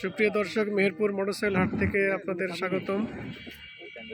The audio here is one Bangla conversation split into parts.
সুপ্রিয় দর্শক মেহেরপুর মোটরসাইকেল হাট থেকে আপনাদের স্বাগতম।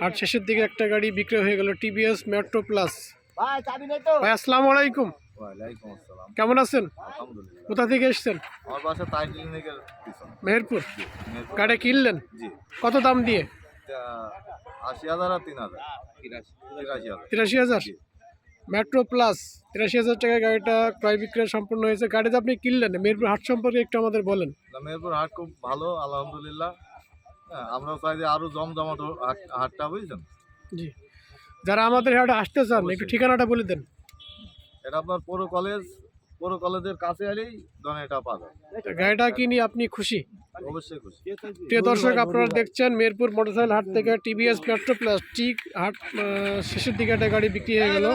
হাট শেষের দিকে একটা গাড়ি বিক্রয় হয়ে গেল টিভিএস মেট্রো প্লাস। ভাই চাবি নেই তো। ভাই আসসালামু আলাইকুম। ওয়ালাইকুম কেমন আছেন? কোথা থেকে এসেছেন? মেহেরপুর। গাড়ি কিনলেন? কত দাম দিয়ে? তিরাশি হাজার। মেট্রো প্লাস তিরাশি হাজার টাকায় গাড়িটা ক্রয় বিক্রয় সম্পূর্ণ হয়েছে। গাড়িতে আপনি কিনলেন? মেহেরপুর হাট সম্পর্কে একটু আমাদের বলেন। মেহেরপুর হাট খুব ভালো আলহামদুলিল্লাহ। হ্যাঁ আমরাও চাই যে আরও জমজমাট হাট- হাটটা বুঝছেন? জি। যারা আমাদের হাটে আসতে চান একটু ঠিকানাটা বলে দেন। এটা আপনার পৌর কলেজ পৌর কলেজের কাছে এলেই এটা পাবেন গাড়িটা কিনি আপনি খুশি? অবশ্যই খুশি। প্রিয় দর্শক আপনারা দেখছেন মেহেরপুর মোটরসাইকেল হাট থেকে টিভিএস মেট্রো প্লাস হাট শেষের দিকে একটা গাড়ি বিক্রি হয়ে গেল।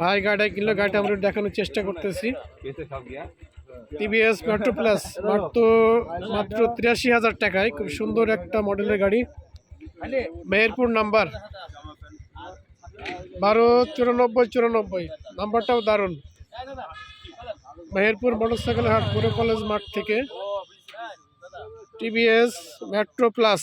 ভাই গাড়ি কিনলো, গাড়িটা আমরা দেখানোর চেষ্টা করতেছি। টিভিএস মেট্রো প্লাস মাত্র মাত্র তিরাশি হাজার টাকায়, খুব সুন্দর একটা মডেলের গাড়ি। মেহেরপুর নাম্বার, বারো চুরানব্বই চুরানব্বই। নাম্বারটাও দারুণ। মেহেরপুর মোটরসাইকেল হাট, পুরো কলেজ মাঠ থেকে। TVS metro plus